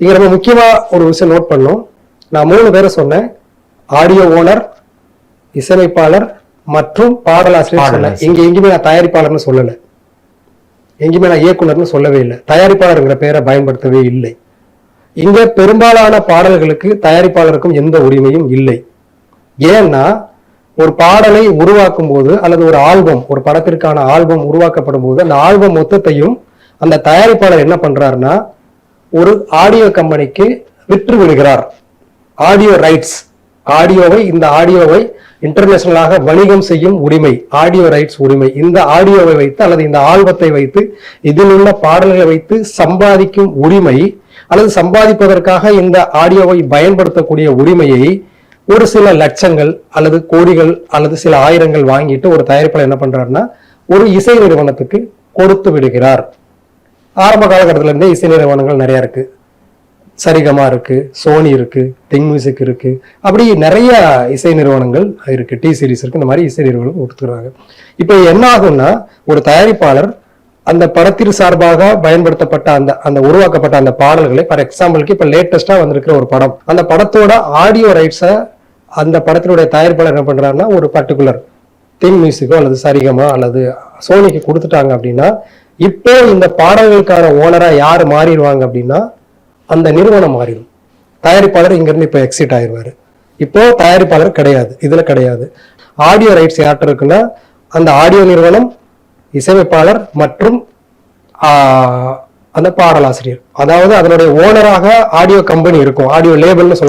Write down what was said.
இங்க நம்ம முக்கியமா ஒரு விஷயம் நோட் பண்ணோம் நான் மூணு பேரை சொன்னேன். ஆடியோ ஓனர் இசையமைப்பாளர் மற்றும் பாடலாசிரியர் சொன்னேன். இங்க எங்கேயுமே நான் தயாரிப்பாளர்னு சொல்லல. எங்கேயுமே நான் இயக்குனர்னு சொல்லவே இல்லை. தயாரிப்பாளர்ங்கிற பேரை பயன்படுத்தவே இல்லை. இங்க பெரும்பாலான பாடல்களுக்கு தயாரிப்பாளருக்கும் எந்த உரிமையும் இல்லை. ஏன்னா ஒரு பாடலை உருவாக்கும் போது அல்லது ஒரு ஆல்பம் ஒரு படத்திற்கான ஆல்பம் உருவாக்கப்படும் போது அந்த ஆல்பம் மொத்தத்தையும் அந்த தயாரிப்பாளர் என்ன பண்றாருன்னா ஒரு ஆடியோ கம்பெனிக்கு விற்று விடுகிறார் ஆடியோ ரைட்ஸ் ஆடியோவை இந்த ஆடியோவை இன்டர்நேஷனலாக வணிகம் செய்யும் உரிமை. ஆடியோ ரைட்ஸ் உரிமை. இந்த ஆடியோவை வைத்து அல்லது இந்த ஆல்பத்தை வைத்து இதில் உள்ள பாடல்களை வைத்து சம்பாதிக்கும் உரிமை அல்லது சம்பாதிப்பதற்காக இந்த ஆடியோவை பயன்படுத்தக்கூடிய உரிமையை ஒரு சில லட்சங்கள் அல்லது கோடிகள் அல்லது சில ஆயிரங்கள் வாங்கிட்டு ஒரு தயாரிப்பாளர் என்ன பண்றாருன்னா ஒரு இசை நிறுவனத்துக்கு கொடுத்து விடுகிறார். ஆரம்ப காலகட்டத்துல இருந்தே இசை நிறுவனங்கள் நிறையா இருக்குது சரிகமா இருக்குது சோனி இருக்குது திங் மியூசிக் இருக்குது அப்படி நிறைய இசை நிறுவனங்கள் இருக்குது டி சீரிஸ் இருக்குது இந்த மாதிரி இசை நிறுவனங்கள் கொடுத்துருவாங்க இப்போ என்ன ஆகும்னா ஒரு தயாரிப்பாளர் அந்த படத்திற்கு சார்பாக பயன்படுத்தப்பட்ட அந்த அந்த உருவாக்கப்பட்ட அந்த பாடல்களை ஃபார் எக்ஸாம்பிளுக்கு இப்போ லேட்டஸ்ட்டாக வந்திருக்கிற ஒரு படம். அந்த படத்தோட ஆடியோ ரைட்ஸை அந்த படத்தினுடைய தயாரிப்பாளர் என்ன பண்ணுறாருன்னா ஒரு பர்டிகுலர் திங் மியூசிக்கோ அல்லது சரிகமா அல்லது சோனிக்கு கொடுத்துட்டாங்க அப்படின்னா இப்போ இந்த பாடல்களுக்கான ஓனரா யார் மாறிடுவாங்க அப்படின்னா அந்த நிறுவனம் மாறிடும். தயாரிப்பாளர் இங்கிருந்து இப்போ எக்ஸிட் ஆயிருவாரு இப்போ தயாரிப்பாளர் கிடையாது இதுல கிடையாது. ஆடியோ ரைட்ஸ் யார்கிட்ட இருக்குன்னா அந்த ஆடியோ நிறுவனம் இசையமைப்பாளர் மற்றும் அந்த பாடலாசிரியர். அதாவது அதனுடைய ஓனராக ஆடியோ கம்பெனி இருக்கும் ஆடியோ லேபிள்னு சொல்ல